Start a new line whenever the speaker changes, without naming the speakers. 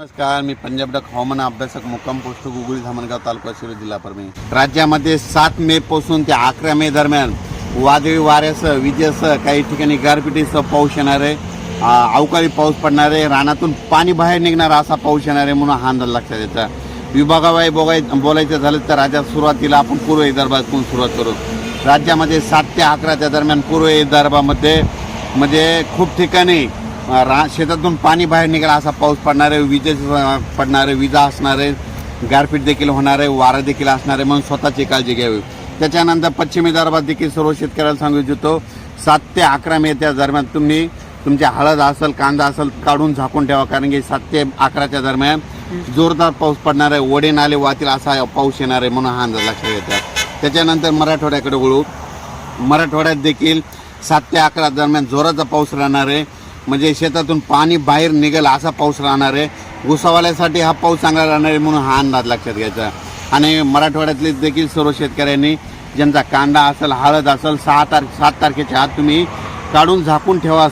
नमस्कार मी पंजाब डक हवामान अभ्यासक मुक्काम पोस्ट गुगुळी धामणगाव तालुका शिरोळ जिल्हा परभणी. राज्यामध्ये सात मे पासून ते अकरा मे दरम्यान वादळी वाऱ्यासह विजेसह काही ठिकाणी गारपिटीसह पाऊस येणार आहे. अवकाळी पाऊस पडणार आहे. रानातून पाणी बाहेर निघणार असा पाऊस येणार आहे म्हणून हा अंदाज लक्षात यायचा विभागाबाई बोगाय बोलायचं झालं तर राज्यात सुरुवातीला आपण पूर्व विदर्भातून सुरुवात करू. राज्यामध्ये सात ते अकराच्या दरम्यान पूर्व विदर्भामध्ये म्हणजे खूप ठिकाणी रा शेतातून पाणी बाहेर निघाला असा पाऊस पडणार आहे विजेचे पडणार आहे विजा असणार आहे गारपीट देखील होणार आहे वारा देखील असणार आहे म्हणून स्वतःची काळजी घ्यावी. त्याच्यानंतर पश्चिम विदर्भात देखील सर्व शेतकऱ्याला सांगू इच्छितो सात ते अकरा मे त्या दरम्यान तुम्ही तुमच्या हळद असेल कांदा असेल काढून झाकून ठेवा कारण की सात ते अकराच्या दरम्यान जोरदार पाऊस पडणार आहे ओढे नाले वाहतील असा पाऊस येणार आहे म्हणून हा अंदाज लक्षात येतात त्याच्यानंतर मराठवाड्याकडे वळू. मराठवाड्यात देखील सात ते अकरा दरम्यान जोराचा पाऊस राहणार आहे म्हणजे शेतातून पाणी बाहेर निघेल असा पाऊस राहणार आहे. घुसावाल्यासाठी हा पाऊस चांगला राहणार आहे म्हणून हा अंदाज लक्षात घ्यायचा. आणि मराठवाड्यातले देखील सर्व शेतकऱ्यांनी ज्यांचा कांदा असेल हळद असेल सहा तार सात तारखेच्या आत तुम्ही काढून झाकून ठेवा.